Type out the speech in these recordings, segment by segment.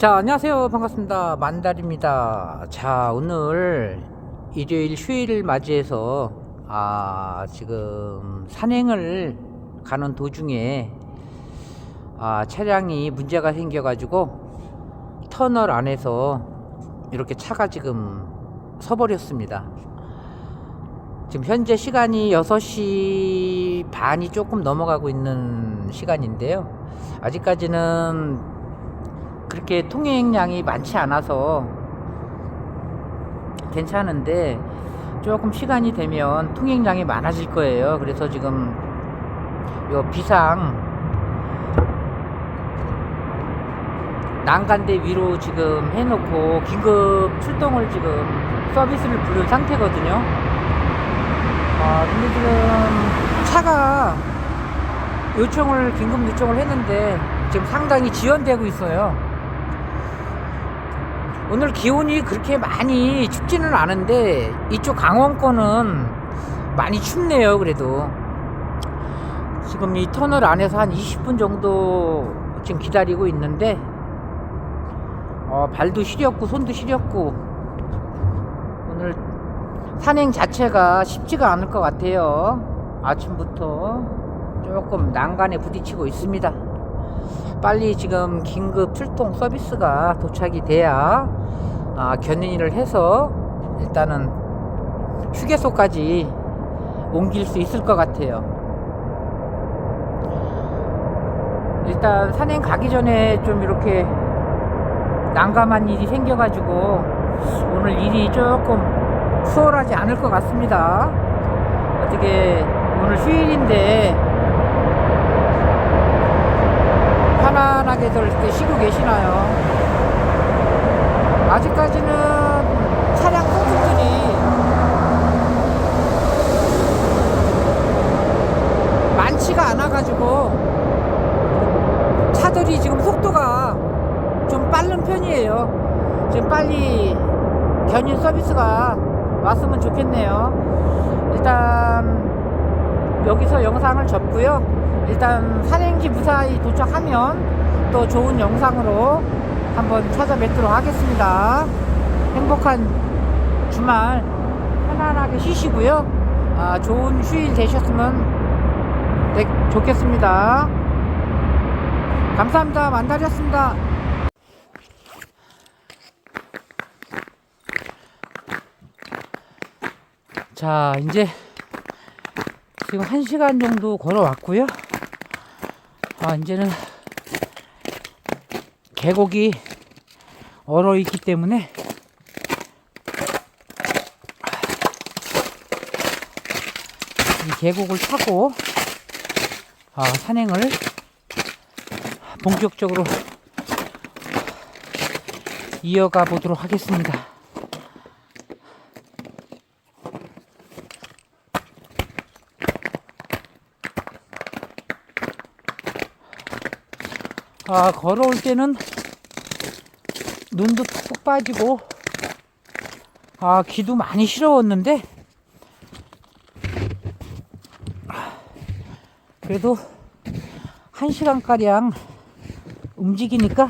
자, 안녕하세요. 반갑습니다. 만달입니다. 자, 오늘 일요일 휴일을 맞이해서 아, 지금 산행을 가는 도중에 아, 차량이 문제가 생겨 가지고 터널 안에서 이렇게 차가 지금 서버렸습니다. 지금 현재 시간이 6시 반이 조금 넘어가고 있는 시간인데요. 아직까지는 그렇게 통행량이 많지 않아서 괜찮은데 조금 시간이 되면 통행량이 많아질 거예요. 그래서 지금 요 비상 난간대 위로 지금 해놓고 긴급 출동을 지금 서비스를 부른 상태거든요. 아, 근데 지금 차가 요청을 긴급 요청을 했는데 지금 상당히 지연되고 있어요. 오늘 기온이 그렇게 많이 춥지는 않은데 이쪽 강원권은 많이 춥네요. 그래도 지금 이 터널 안에서 한 20분 정도 지금 기다리고 있는데 어, 발도 시렸고 손도 시렸고 오늘 산행 자체가 쉽지가 않을 것 같아요. 아침부터 조금 난간에 부딪히고 있습니다. 빨리 지금 긴급 출동 서비스가 도착이 돼야 아, 견인을 해서 일단은 휴게소까지 옮길 수 있을 것 같아요. 일단 산행 가기 전에 좀 이렇게 난감한 일이 생겨가지고 오늘 일이 조금 수월하지 않을 것 같습니다. 어떻게 오늘 휴일인데 편안하게들 이렇게 쉬고 계시나요? 아직까지는 차량 소속들이 많지가 않아가지고 차들이 지금 속도가 좀 빠른 편이에요. 지금 빨리 견인 서비스가 왔으면 좋겠네요. 일단 여기서 영상을 접고요. 일단 산행지 무사히 도착하면 또 좋은 영상으로 한번 찾아뵙도록 하겠습니다. 행복한 주말 편안하게 쉬시고요. 아, 좋은 휴일 되셨으면 되- 좋겠습니다. 감사합니다. 만달이었습니다. 자, 이제 지금 한 시간 정도 걸어왔고요. 아, 이제는 계곡이 얼어 있기 때문에 이 계곡을 타고 아, 산행을 본격적으로 이어가 보도록 하겠습니다. 아, 걸어올 때는 눈도 푹푹 빠지고, 아, 귀도 많이 시려웠는데, 그래도 한 시간 가량 움직이니까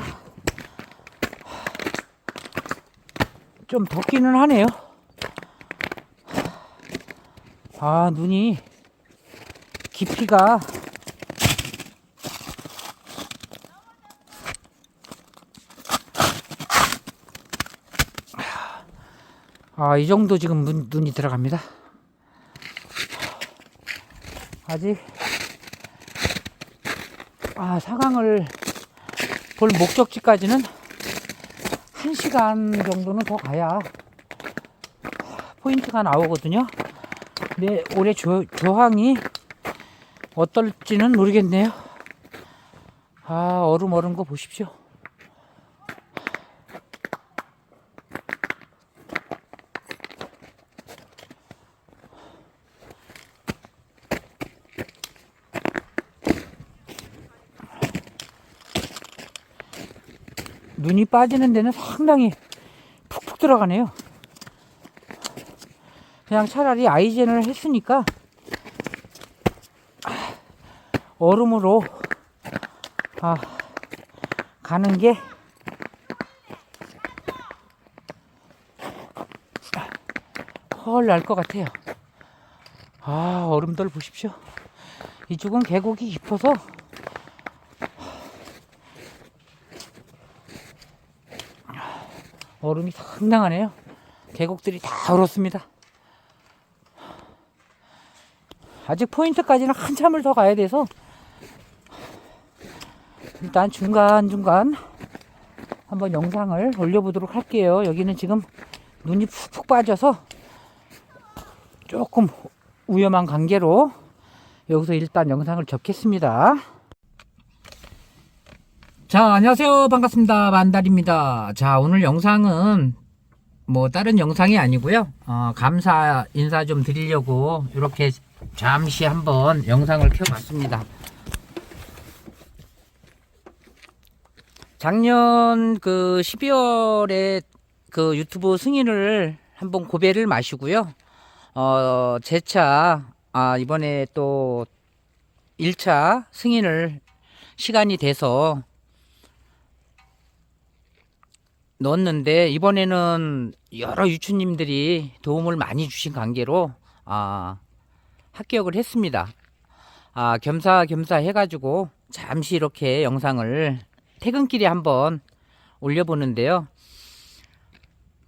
좀 덥기는 하네요. 아, 눈이 깊이가 아, 이 정도 지금 눈, 눈이 들어갑니다. 아직, 아, 상황을 볼 목적지까지는 한 시간 정도는 더 가야 포인트가 나오거든요. 근데 올해 조, 조항이 어떨지는 모르겠네요. 아, 얼음 얼은 거 보십시오. 빠지는 데는 상당히 푹푹 들어가네요. 그냥 차라리 아이젠을 했으니까 얼음으로 아, 가는 게 훨 날 것 같아요. 아, 얼음들 보십시오. 이쪽은 계곡이 깊어서 얼음이 상당하네요. 계곡들이 다 얼었습니다. 아직 포인트까지는 한참을 더 가야 돼서 일단 중간중간 한번 영상을 올려보도록 할게요. 여기는 지금 눈이 푹푹 빠져서 조금 위험한 관계로 여기서 일단 영상을 접겠습니다. 자, 안녕하세요. 반갑습니다. 만달입니다. 자, 오늘 영상은 뭐 다른 영상이 아니고요. 어, 감사 인사 좀 드리려고 이렇게 잠시 한번 영상을 켜봤습니다. 작년 그 12월에 그 유튜브 승인을 한번 고배를 마시고요. 어, 제차, 아, 이번에 또 1차 승인을 시간이 돼서 넣었는데, 이번에는 여러 유추님들이 도움을 많이 주신 관계로, 아, 합격을 했습니다. 아, 겸사겸사 해가지고 잠시 이렇게 영상을 퇴근길에 한번 올려보는데요.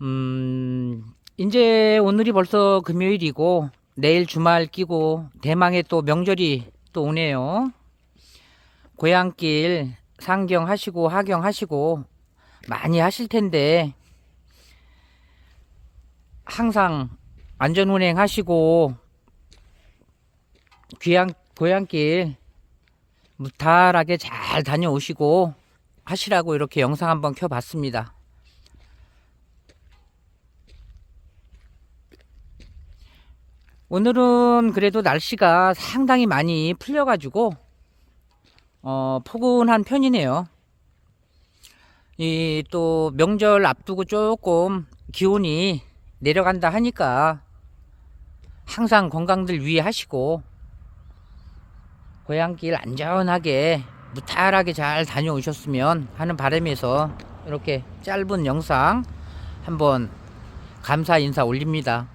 음, 이제 오늘이 벌써 금요일이고 내일 주말 끼고 대망의 또 명절이 또 오네요. 고향길 상경하시고 하경하시고 많이 하실 텐데 항상 안전운행 하시고 귀향 고향길 무탈하게 잘 다녀오시고 하시라고 이렇게 영상 한번 켜봤습니다. 오늘은 그래도 날씨가 상당히 많이 풀려가지고 어, 포근한 편이네요. 이 또 명절 앞두고 조금 기온이 내려간다 하니까 항상 건강들 유의하시고 고향길 안전하게 무탈하게 잘 다녀오셨으면 하는 바람에서 이렇게 짧은 영상 한번 감사 인사 올립니다.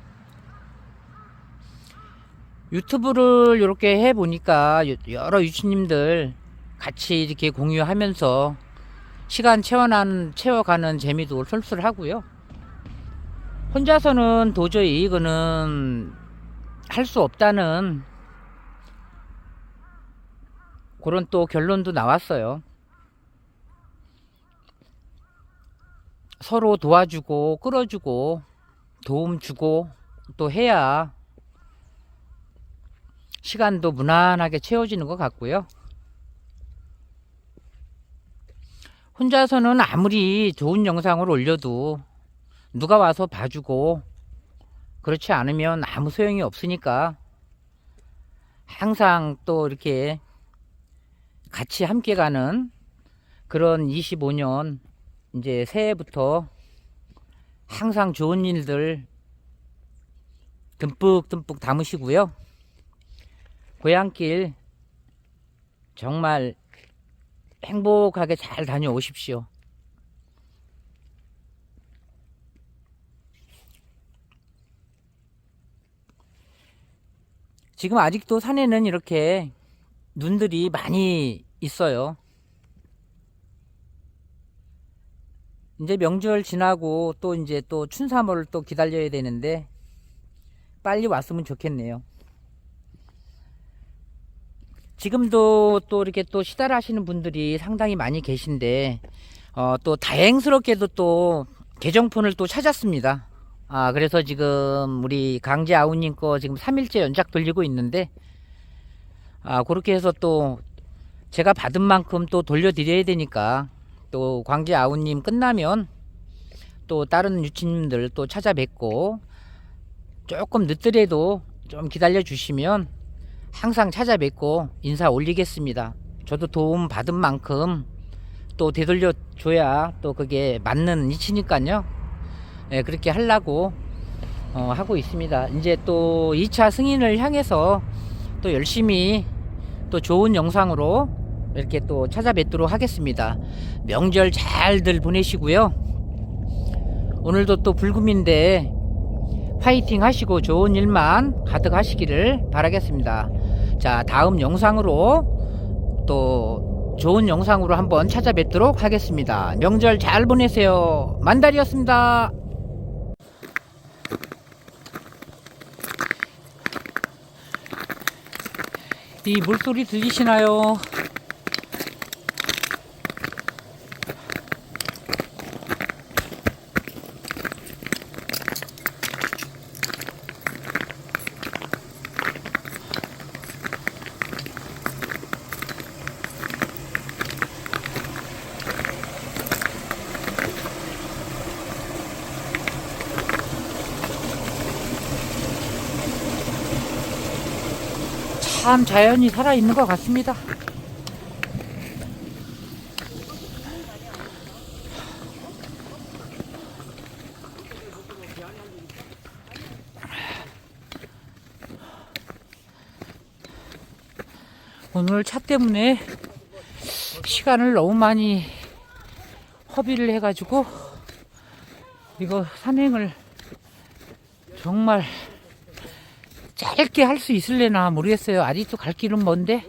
유튜브를 이렇게 해 보니까 여러 유치님들 같이 이렇게 공유하면서 시간 채워나는 채워가는 재미도 쏠쏠하고요. 혼자서는 도저히 이거는 할 수 없다는 그런 또 결론도 나왔어요. 서로 도와주고 끌어주고 도움 주고 또 해야 시간도 무난하게 채워지는 것 같고요. 혼자서는 아무리 좋은 영상을 올려도 누가 와서 봐주고 그렇지 않으면 아무 소용이 없으니까 항상 또 이렇게 같이 함께 가는 그런 25년 이제 새해부터 항상 좋은 일들 듬뿍듬뿍 담으시고요. 고향길 정말 행복하게 잘 다녀오십시오. 지금 아직도 산에는 이렇게 눈들이 많이 있어요. 이제 명절 지나고 또 이제 또 춘삼월을 또 기다려야 되는데 빨리 왔으면 좋겠네요. 지금도 또 이렇게 또 시달 하시는 분들이 상당히 많이 계신데 어, 또 다행스럽게도 또 계정폰을 또 찾았습니다. 아 그래서 지금 우리 강제 아우님 거 지금 3일째 연작 돌리고 있는데 아 그렇게 해서 또 제가 받은 만큼 또 돌려드려야 되니까 또 광재 아우님 끝나면 또 다른 유치님들 또 찾아뵙고 조금 늦더라도 좀 기다려 주시면 항상 찾아뵙고 인사 올리겠습니다. 저도 도움 받은 만큼 또 되돌려 줘야 또 그게 맞는 이치니까요. 네, 그렇게 하려고 어, 하고 있습니다. 이제 또 2차 승인을 향해서 또 열심히 또 좋은 영상으로 이렇게 또 찾아뵙도록 하겠습니다. 명절 잘들 보내시고요. 오늘도 또 불금인데 파이팅 하시고 좋은 일만 가득 하시기를 바라겠습니다. 자, 다음 영상으로 또 좋은 영상으로 한번 찾아뵙도록 하겠습니다. 명절 잘 보내세요. 만달이었습니다. 이 물소리 들리시나요? 참 자연이 살아있는 것 같습니다. 오늘 차 때문에 시간을 너무 많이 허비를 해가지고 이거 산행을 정말 짧게 할 수 있을래나 모르겠어요. 아직도 갈 길은 먼데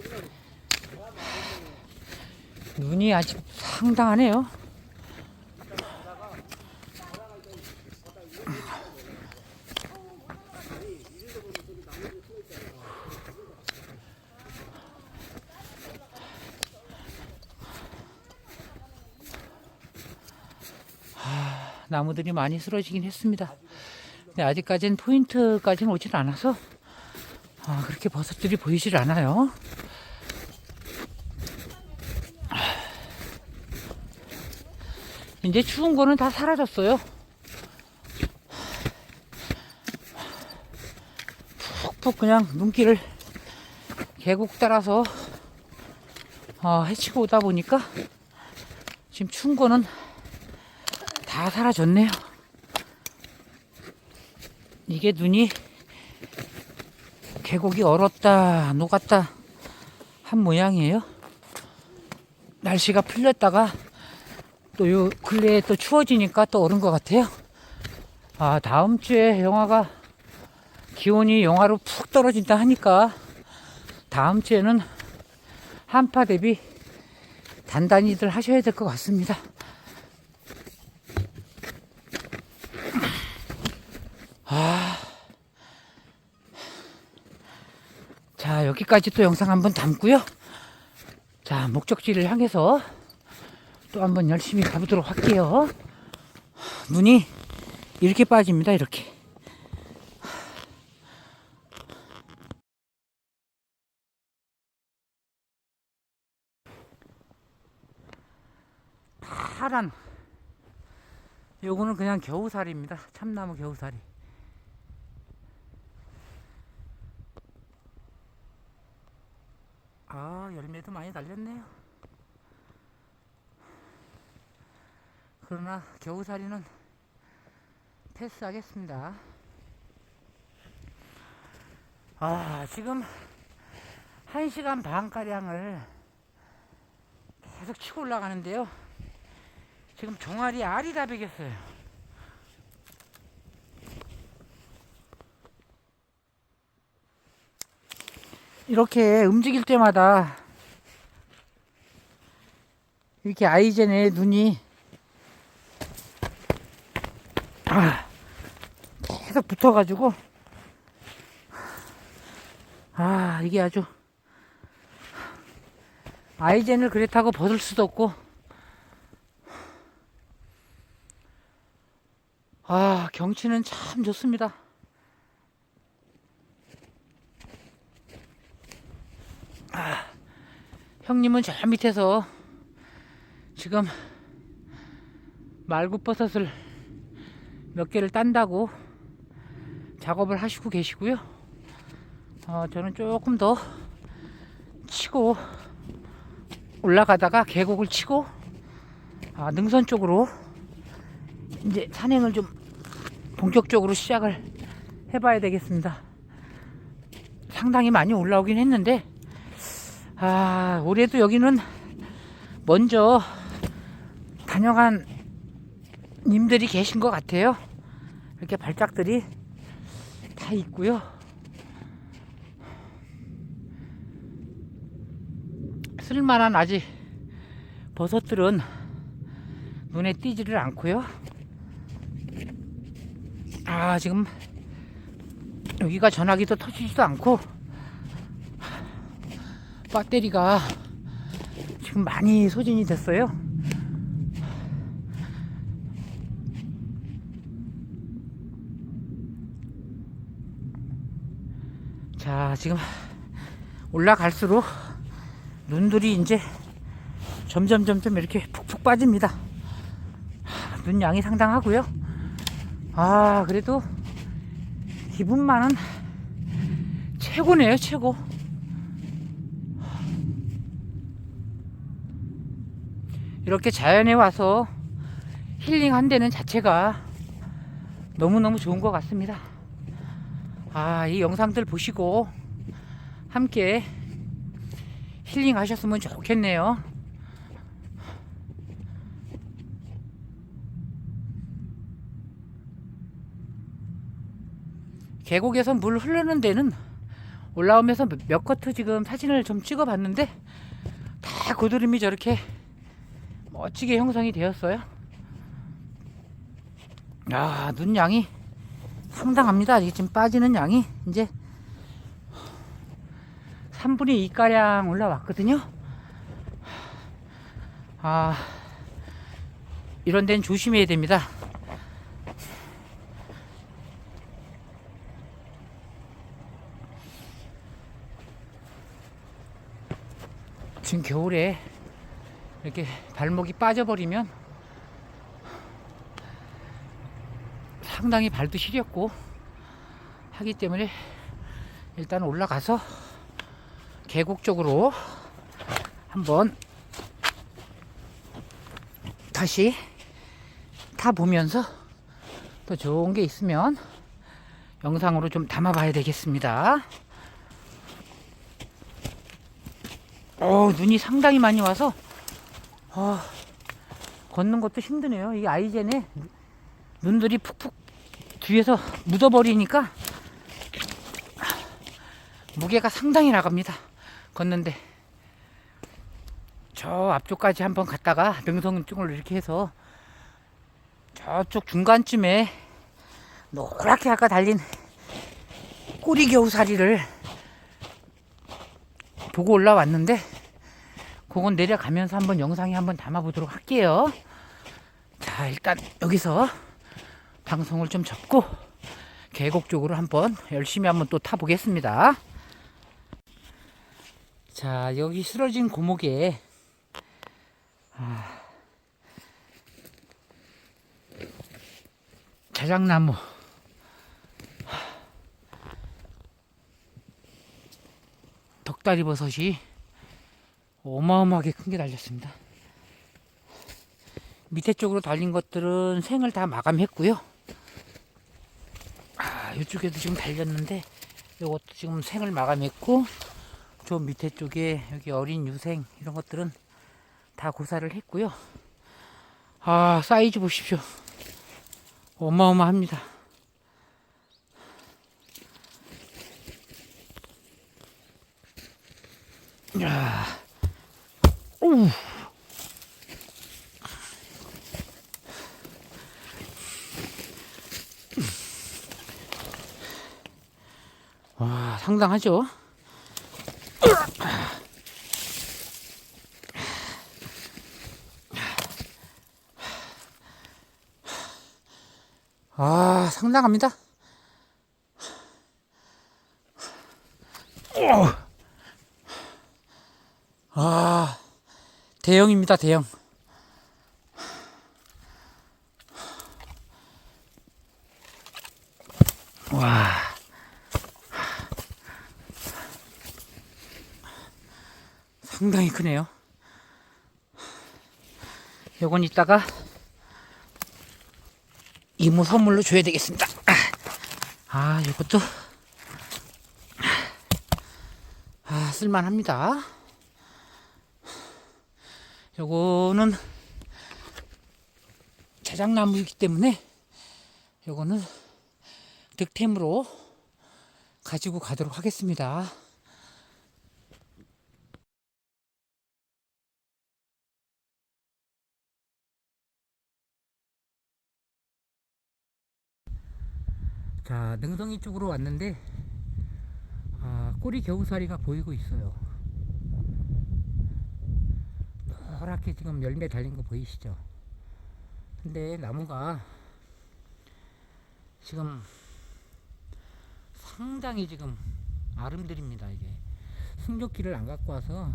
눈이 아직 상당하네요. 아, 나무들이 많이 쓰러지긴 했습니다. 근데 아직까지는 포인트까지는 오질 않아서 아, 그렇게 버섯들이 보이질 않아요. 이제 추운 거는 다 사라졌어요. 푹푹 그냥 눈길을 계곡 따라서 어, 헤치고 오다 보니까 지금 추운 거는 다 사라졌네요. 이게 눈이 계곡이 얼었다 녹았다 한 모양이에요. 날씨가 풀렸다가 또 요 근래에 또 추워지니까 또 얼은 것 같아요. 아 다음 주에 영화가 기온이 영하로 푹 떨어진다 하니까 다음 주에는 한파 대비 단단히들 하셔야 될 것 같습니다. 자, 여기까지 또 영상 한번 담고요. 자, 목적지를 향해서 또 한번 열심히 가보도록 할게요. 눈이 이렇게 빠집니다, 이렇게. 파란. 요거는 그냥 겨우살입니다. 참나무 겨우살이. 아 열매도 많이 달렸네요. 그러나 겨우살이는 패스하겠습니다. 아 지금 1시간 반가량을 계속 치고 올라가는데요. 지금 종아리 알이 다 베겼어요 이렇게 움직일 때마다 이렇게 아이젠의 눈이 아, 계속 붙어가지고 아 이게 아주 아이젠을 그렇다고 벗을 수도 없고 아 경치는 참 좋습니다. 형님은 저 밑에서 지금 말굽버섯을 몇 개를 딴다고 작업을 하시고 계시고요. 어, 저는 조금 더 치고 올라가다가 계곡을 치고 아, 능선 쪽으로 이제 산행을 좀 본격적으로 시작을 해봐야 되겠습니다. 상당히 많이 올라오긴 했는데 아, 올해도 여기는 먼저 다녀간 님들이 계신 것 같아요. 이렇게 발작들이 다 있고요. 쓸만한 아직 버섯들은 눈에 띄지를 않고요. 아 지금 여기가 전화기도 터지지도 않고 배터리가 지금 많이 소진이 됐어요. 자, 지금 올라갈수록 눈들이 이제 점점 점점 이렇게 푹푹 빠집니다. 눈 양이 상당하고요. 아, 그래도 기분만은 최고네요, 최고. 이렇게 자연에 와서 힐링한다는 자체가 너무너무 좋은 것 같습니다. 아, 이 영상들 보시고 함께 힐링 하셨으면 좋겠네요. 계곡에서 물 흐르는 데는 올라오면서 몇- 몇 커트 지금 사진을 좀 찍어 봤는데 다 고드름이 저렇게 멋지게 형성이 되었어요. 야, 눈 양이 상당합니다. 지금 빠지는 양이 이제 3분의 2가량 올라왔거든요. 아, 이런 데는 조심해야 됩니다. 지금 겨울에 이렇게 발목이 빠져버리면 상당히 발도 시렸고 하기 때문에 일단 올라가서 계곡 쪽으로 한번 다시 타 보면서 또 좋은 게 있으면 영상으로 좀 담아 봐야 되겠습니다. 어, 눈이 상당히 많이 와서 어, 걷는 것도 힘드네요. 이 아이젠에 눈들이 푹푹 뒤에서 묻어버리니까 무게가 상당히 나갑니다. 걷는데 저 앞쪽까지 한번 갔다가 명성 쪽으로 이렇게 해서 저쪽 중간쯤에 노랗게 아까 달린 꼬리 겨우살이를 보고 올라왔는데 그건 내려가면서 한번 영상에 한번 담아 보도록 할게요. 자 일단 여기서 방송을 좀 접고 계곡 쪽으로 한번 열심히 한번 또 타보겠습니다. 자 여기 쓰러진 고목에 아, 자작나무 덕다리 버섯이 어마어마하게 큰 게 달렸습니다. 밑에 쪽으로 달린 것들은 생을 다 마감했고요. 아, 이쪽에도 지금 달렸는데 이것도 지금 생을 마감했고 저 밑에 쪽에 여기 어린 유생 이런 것들은 다 고사를 했고요. 아, 사이즈 보십시오. 어마어마합니다. 야, 오. 와, 상당하죠? 아, 상당합니다. 대형입니다, 대형. 와. 상당히 크네요. 요건 이따가 이모 선물로 줘야 되겠습니다. 아, 이것도 아, 쓸만합니다. 요거는 자작나무이기 때문에 요거는 득템으로 가지고 가도록 하겠습니다. 자, 능성이 쪽으로 왔는데 아, 꼬리 겨우살이가 보이고 있어요. 노랗게 지금 열매 달린 거 보이시죠? 근데 나무가 지금 상당히 지금 아름드립니다 이게 승조기를 안 갖고 와서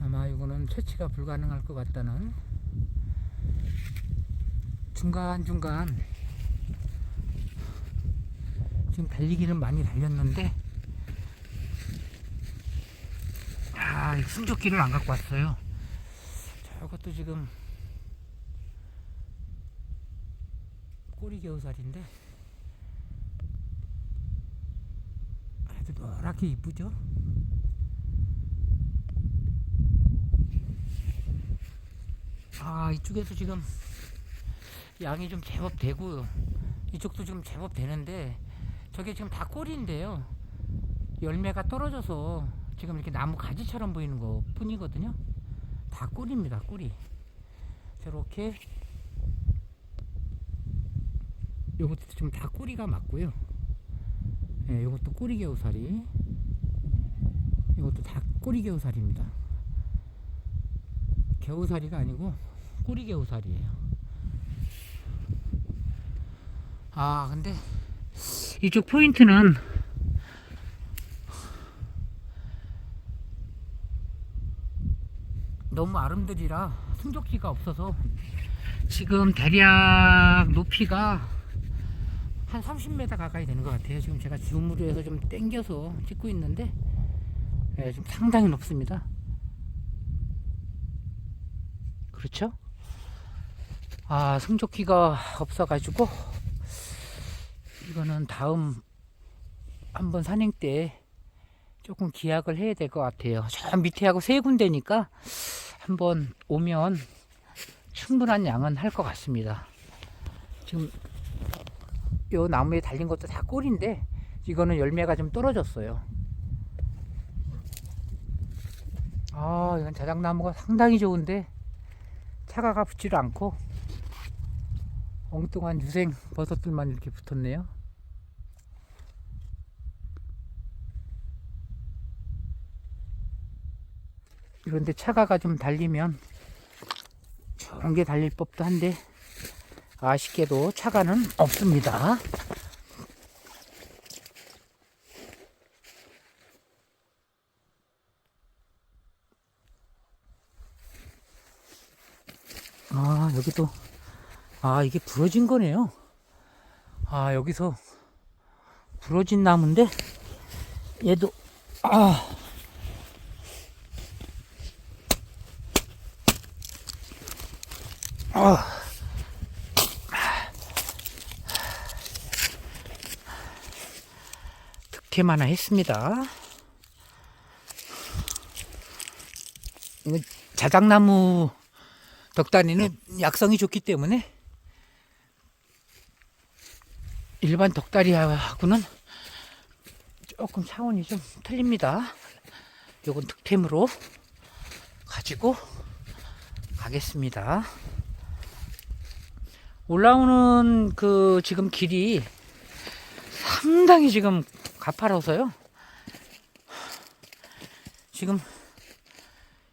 아마 이거는 채취가 불가능할 것 같다는 중간중간 지금 달리기는 많이 달렸는데 아 승조기를 안 갖고 왔어요. 저것도 지금 꼬리 겨우살인데 아주 노랗게 이쁘죠? 아 이쪽에서 지금 양이 좀 제법 되고요. 이쪽도 지금 제법 되는데 저게 지금 다 꼬리인데요. 열매가 떨어져서 지금 이렇게 나무 가지처럼 보이는 거 뿐이거든요. 다 꼬리입니다 꼬리 저렇게 요것도 지금 다 꼬리가 맞고요. 예, 요것도 꼬리 겨우살이. 이것도 다 꼬리 겨우살입니다. 겨우살이가 아니고 꼬리 겨우살이에요. 아 근데 이쪽 포인트는 너무 아름드리라 승조기가 없어서 지금 대략 높이가 한 30m 가까이 되는 것 같아요. 지금 제가 줌으로 해서 좀 당겨서 찍고 있는데 예, 지금 상당히 높습니다. 그렇죠? 아 승조기가 없어가지고 이거는 다음 한번 산행 때 조금 기약을 해야 될 것 같아요. 저 밑에 하고 세 군데니까 한번 오면 충분한 양은 할 것 같습니다. 지금 요 나무에 달린 것도 다 꼴인데 이거는 열매가 좀 떨어졌어요. 아 이건 자작나무가 상당히 좋은데 차가가 붙지를 않고 엉뚱한 유생 버섯들만 이렇게 붙었네요. 이런데 차가가 좀 달리면 좋은 게 달릴 법도 한데 아쉽게도 차가는 없습니다. 아, 여기도, 아, 이게 부러진 거네요. 아, 여기서 부러진 나무인데, 얘도, 아, 아, 득템 하나 했습니다. 자작나무 덕다리는 약성이 좋기 때문에 일반 덕다리하고는 조금 차원이 좀 틀립니다. 요건 득템으로 가지고 가겠습니다. 올라오는 그 지금 길이 상당히 지금 가파라서요. 지금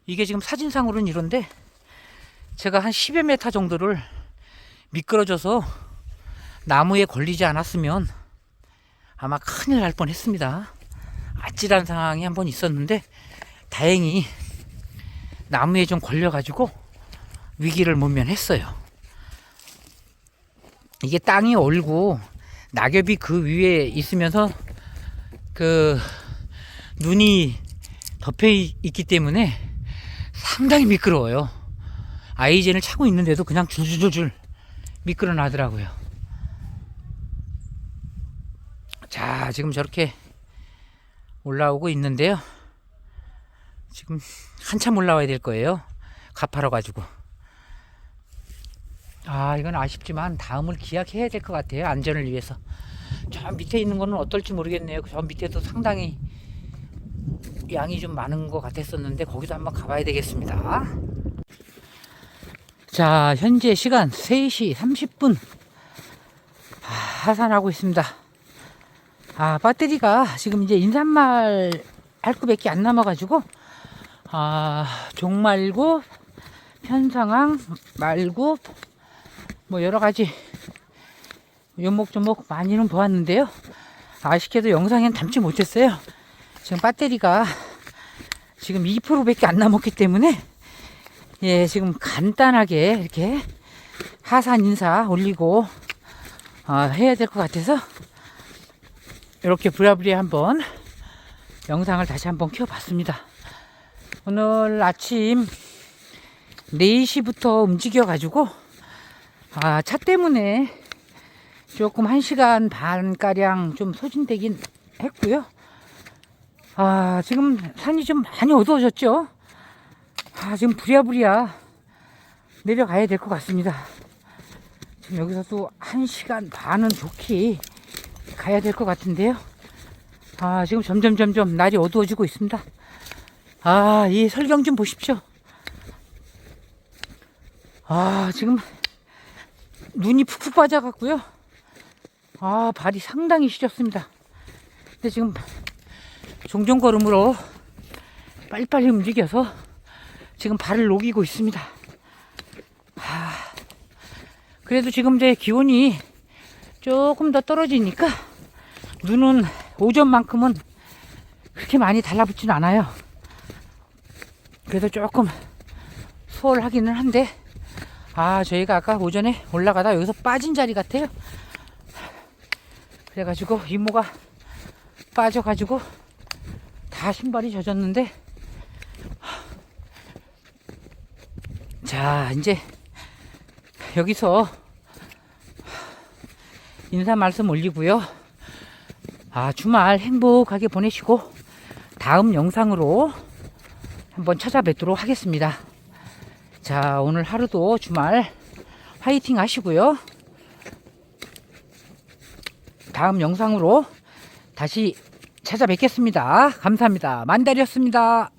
이게 지금 사진상으로는 이런데 제가 한 10여 메타 정도를 미끄러져서 나무에 걸리지 않았으면 아마 큰일 날 뻔했습니다. 아찔한 상황이 한 번 있었는데 다행히 나무에 좀 걸려가지고 위기를 모면했어요. 이게 땅이 얼고 낙엽이 그 위에 있으면서 그 눈이 덮여 있- 있기 때문에 상당히 미끄러워요. 아이젠을 차고 있는데도 그냥 줄줄줄 미끄러 나더라고요. 자, 지금 저렇게 올라오고 있는데요. 지금 한참 올라와야 될 거예요. 가파라 가지고. 아, 이건 아쉽지만 다음을 기약해야 될 것 같아요. 안전을 위해서. 저 밑에 있는 거는 어떨지 모르겠네요. 저 밑에도 상당히 양이 좀 많은 것 같았었는데 거기도 한번 가봐야 되겠습니다. 자, 현재 시간 3시 30분. 아, 하산하고 있습니다. 아, 배터리가 지금 이제 인산말 할 거밖에 안 남아가지고, 아, 종 말고, 편상황 말고, 뭐 여러 가지 요목조목 많이는 보았는데요. 아쉽게도 영상엔 담지 못했어요. 지금 배터리가 지금 2%밖에 안 남았기 때문에 예, 지금 간단하게 이렇게 하산 인사 올리고 어, 해야 될 것 같아서 이렇게 부랴부랴 한번 영상을 다시 한번 켜봤습니다. 오늘 아침 4시부터 움직여 가지고 아, 차 때문에 조금 1시간 반가량 좀 소진되긴 했고요. 아, 지금 산이 좀 많이 어두워졌죠? 아, 지금 부랴부랴 내려가야 될 것 같습니다. 지금 여기서도 1시간 반은 좋게 가야 될 것 같은데요. 아, 지금 점점 점점 날이 어두워지고 있습니다. 아, 이 설경 좀 보십시오. 아, 지금 눈이 푹푹 빠져갖고요. 아, 발이 상당히 시렸습니다. 근데 지금 종종 걸음으로 빨리빨리 움직여서 지금 발을 녹이고 있습니다. 하, 그래도 지금 이제 기온이 조금 더 떨어지니까 눈은 오전만큼은 그렇게 많이 달라붙지는 않아요. 그래도 조금 수월하기는 한데 아 저희가 아까 오전에 올라가다 여기서 빠진 자리 같아요. 그래가지고 이모가 빠져가지고 다 신발이 젖었는데 자 이제 여기서 인사 말씀 올리고요 아 주말 행복하게 보내시고 다음 영상으로 한번 찾아뵙도록 하겠습니다 자 오늘 하루도 주말 화이팅 하시고요. 다음 영상으로 다시 찾아뵙겠습니다. 감사합니다. 만달이었습니다